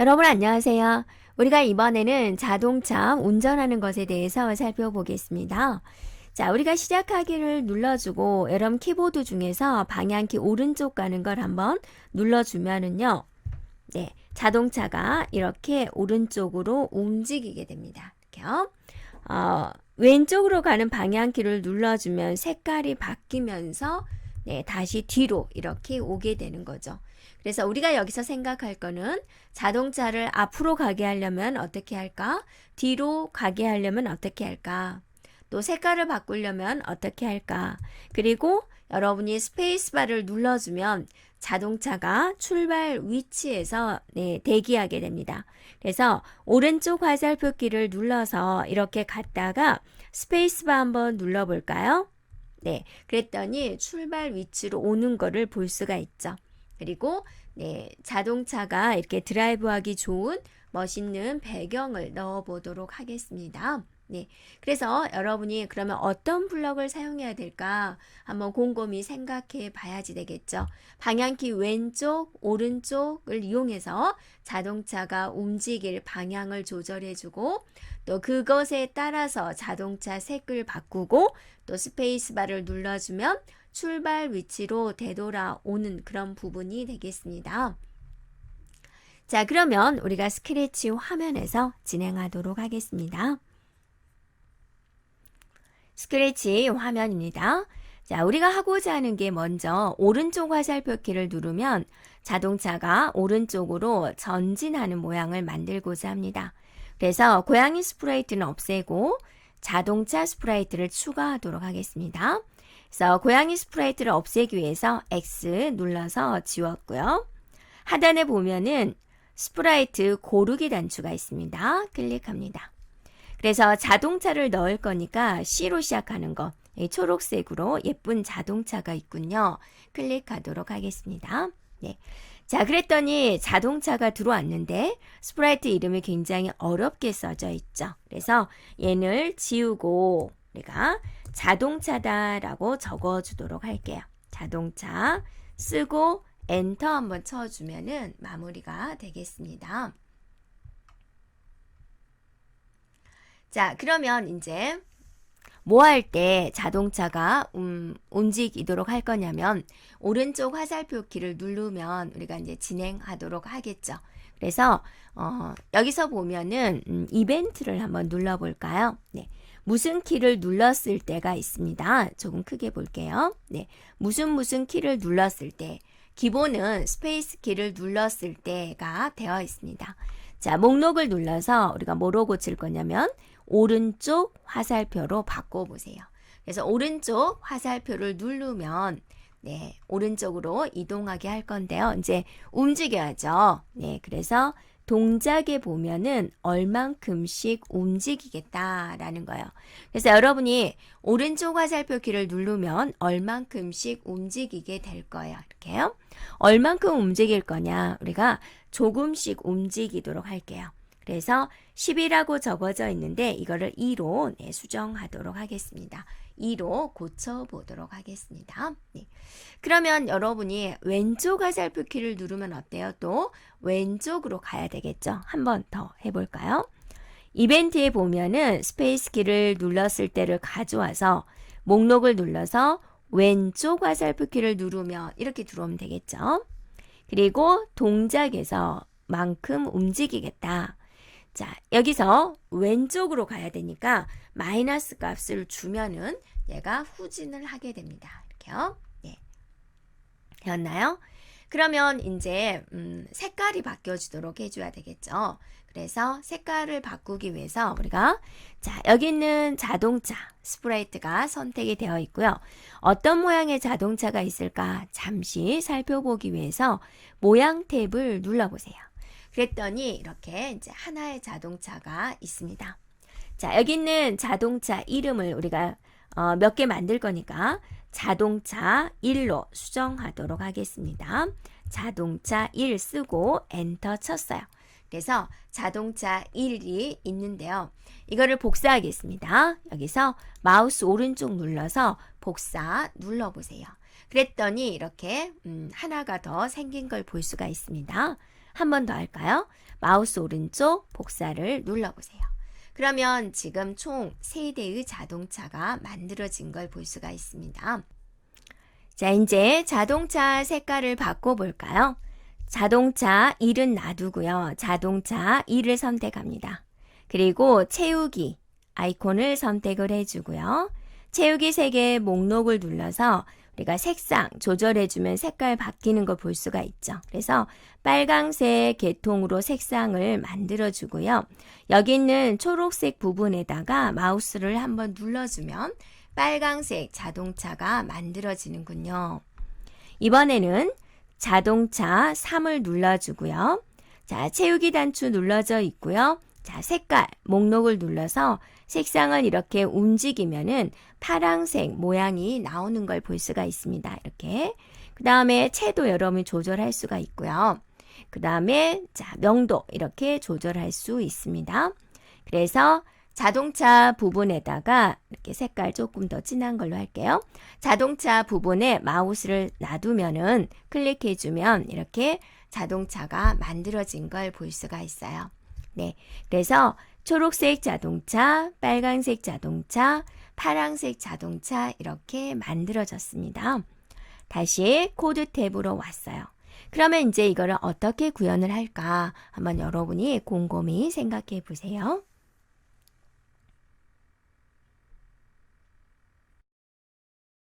여러분 안녕하세요. 우리가 이번에는 자동차 운전하는 것에 대해서 살펴보겠습니다. 자, 우리가 시작하기를 눌러주고 여러분 키보드 중에서 방향키 오른쪽 가는 걸 한번 눌러주면은요. 네, 자동차가 이렇게 오른쪽으로 움직이게 됩니다. 이렇게요. 어, 왼쪽으로 가는 방향키를 눌러주면 색깔이 바뀌면서 네, 다시 뒤로 이렇게 오게 되는 거죠. 그래서 우리가 여기서 생각할 거는 자동차를 앞으로 가게 하려면 어떻게 할까? 뒤로 가게 하려면 어떻게 할까? 또 색깔을 바꾸려면 어떻게 할까? 그리고 여러분이 스페이스바를 눌러주면 자동차가 출발 위치에서 네, 대기하게 됩니다. 그래서 오른쪽 화살표 키를 눌러서 이렇게 갔다가 스페이스바 한번 눌러볼까요? 네, 그랬더니 출발 위치로 오는 거를 볼 수가 있죠. 그리고 네, 자동차가 이렇게 드라이브하기 좋은 멋있는 배경을 넣어 보도록 하겠습니다. 네. 그래서 여러분이 그러면 어떤 블럭을 사용해야 될까 한번 곰곰이 생각해 봐야지 되겠죠. 방향키 왼쪽, 오른쪽을 이용해서 자동차가 움직일 방향을 조절해 주고 또 그것에 따라서 자동차 색을 바꾸고 또 스페이스바를 눌러주면 출발 위치로 되돌아오는 그런 부분이 되겠습니다. 자, 그러면 우리가 스크래치 화면에서 진행하도록 하겠습니다. 스크래치 화면입니다. 자, 우리가 하고자 하는 게 먼저 오른쪽 화살표 키를 누르면 자동차가 오른쪽으로 전진하는 모양을 만들고자 합니다. 그래서 고양이 스프레이트는 없애고 자동차 스프레이트를 추가하도록 하겠습니다. 그래서 고양이 스프레이트를 없애기 위해서 X 눌러서 지웠고요. 하단에 보면은 스프라이트 고르기 단추가 있습니다. 클릭합니다. 그래서 자동차를 넣을 거니까 C로 시작하는 거 초록색으로 예쁜 자동차가 있군요. 클릭하도록 하겠습니다. 네. 자, 그랬더니 자동차가 들어왔는데 스프라이트 이름이 굉장히 어렵게 써져 있죠. 그래서 얘를 지우고 우리가 자동차다라고 적어 주도록 할게요. 자동차 쓰고 엔터 한번 쳐주면은 마무리가 되겠습니다. 자, 그러면 이제 뭐 할 때 자동차가 음, 움직이도록 할 거냐면 오른쪽 화살표 키를 누르면 우리가 이제 진행하도록 하겠죠. 그래서 어, 여기서 보면은 음, 이벤트를 한번 눌러볼까요? 네. 무슨 키를 눌렀을 때가 있습니다. 조금 크게 볼게요. 네. 무슨 무슨 키를 눌렀을 때 기본은 스페이스 키를 눌렀을 때가 되어 있습니다. 자, 목록을 눌러서 우리가 뭐로 고칠 거냐면 오른쪽 화살표로 바꿔보세요. 그래서 오른쪽 화살표를 누르면 네, 오른쪽으로 이동하게 할 건데요. 이제 움직여야죠. 네, 그래서 동작에 보면은 얼만큼씩 움직이겠다라는 거예요. 그래서 여러분이 오른쪽 화살표 키를 누르면 얼만큼씩 움직이게 될 거예요. 이렇게요. 얼만큼 움직일 거냐? 우리가 조금씩 움직이도록 할게요. 그래서 10이라고 적어져 있는데 이거를 2로 네, 수정하도록 하겠습니다. 2로 고쳐보도록 하겠습니다. 네. 그러면 여러분이 왼쪽 화살표 키를 누르면 어때요? 또 왼쪽으로 가야 되겠죠? 한 번 더 해볼까요? 이벤트에 보면은 스페이스 키를 눌렀을 때를 가져와서 목록을 눌러서 왼쪽 화살표 키를 누르면 이렇게 들어오면 되겠죠? 그리고 동작에서 만큼 움직이겠다. 자, 여기서 왼쪽으로 가야 되니까 마이너스 값을 주면은 얘가 후진을 하게 됩니다. 이렇게요. 네. 되었나요? 그러면 이제 음, 색깔이 바뀌어지도록 해줘야 되겠죠. 그래서 색깔을 바꾸기 위해서 우리가 자 여기 있는 자동차 스프레이트가 선택이 되어 있고요. 어떤 모양의 자동차가 있을까 잠시 살펴보기 위해서 모양 탭을 눌러보세요. 그랬더니 이렇게 이제 하나의 자동차가 있습니다. 자 여기 있는 자동차 이름을 우리가 어, 몇 개 만들 거니까 자동차 1로 수정하도록 하겠습니다. 자동차 1 쓰고 엔터 쳤어요. 그래서 자동차 1이 있는데요. 이거를 복사하겠습니다. 여기서 마우스 오른쪽 눌러서 복사 눌러보세요. 그랬더니 이렇게 음, 하나가 더 생긴 걸 볼 수가 있습니다. 한 번 더 할까요? 마우스 오른쪽 복사를 눌러보세요. 그러면 지금 총 3대의 자동차가 만들어진 걸 볼 수가 있습니다. 자, 이제 자동차 색깔을 바꿔볼까요? 자동차 1은 놔두고요. 자동차 2를 선택합니다. 그리고 채우기 아이콘을 선택을 해주고요. 채우기 색의 목록을 눌러서 우리가 색상 조절해주면 색깔 바뀌는 걸 볼 수가 있죠. 그래서 빨강색 계통으로 색상을 만들어주고요. 여기 있는 초록색 부분에다가 마우스를 한번 눌러주면 빨강색 자동차가 만들어지는군요. 이번에는 자동차 3을 눌러주고요. 자, 채우기 단추 눌러져 있고요. 자, 색깔, 목록을 눌러서 색상을 이렇게 움직이면은 파랑색 모양이 나오는 걸 볼 수가 있습니다. 이렇게. 그 다음에 채도 여러분이 조절할 수가 있고요. 그 다음에 자, 명도 이렇게 조절할 수 있습니다. 그래서 자동차 부분에다가 이렇게 색깔 조금 더 진한 걸로 할게요. 자동차 부분에 마우스를 놔두면은 클릭해주면 이렇게 자동차가 만들어진 걸 볼 수가 있어요. 네. 그래서 초록색 자동차, 빨간색 자동차, 파란색 자동차 이렇게 만들어졌습니다. 다시 코드 탭으로 왔어요. 그러면 이제 이거를 어떻게 구현을 할까 한번 여러분이 곰곰이 생각해 보세요.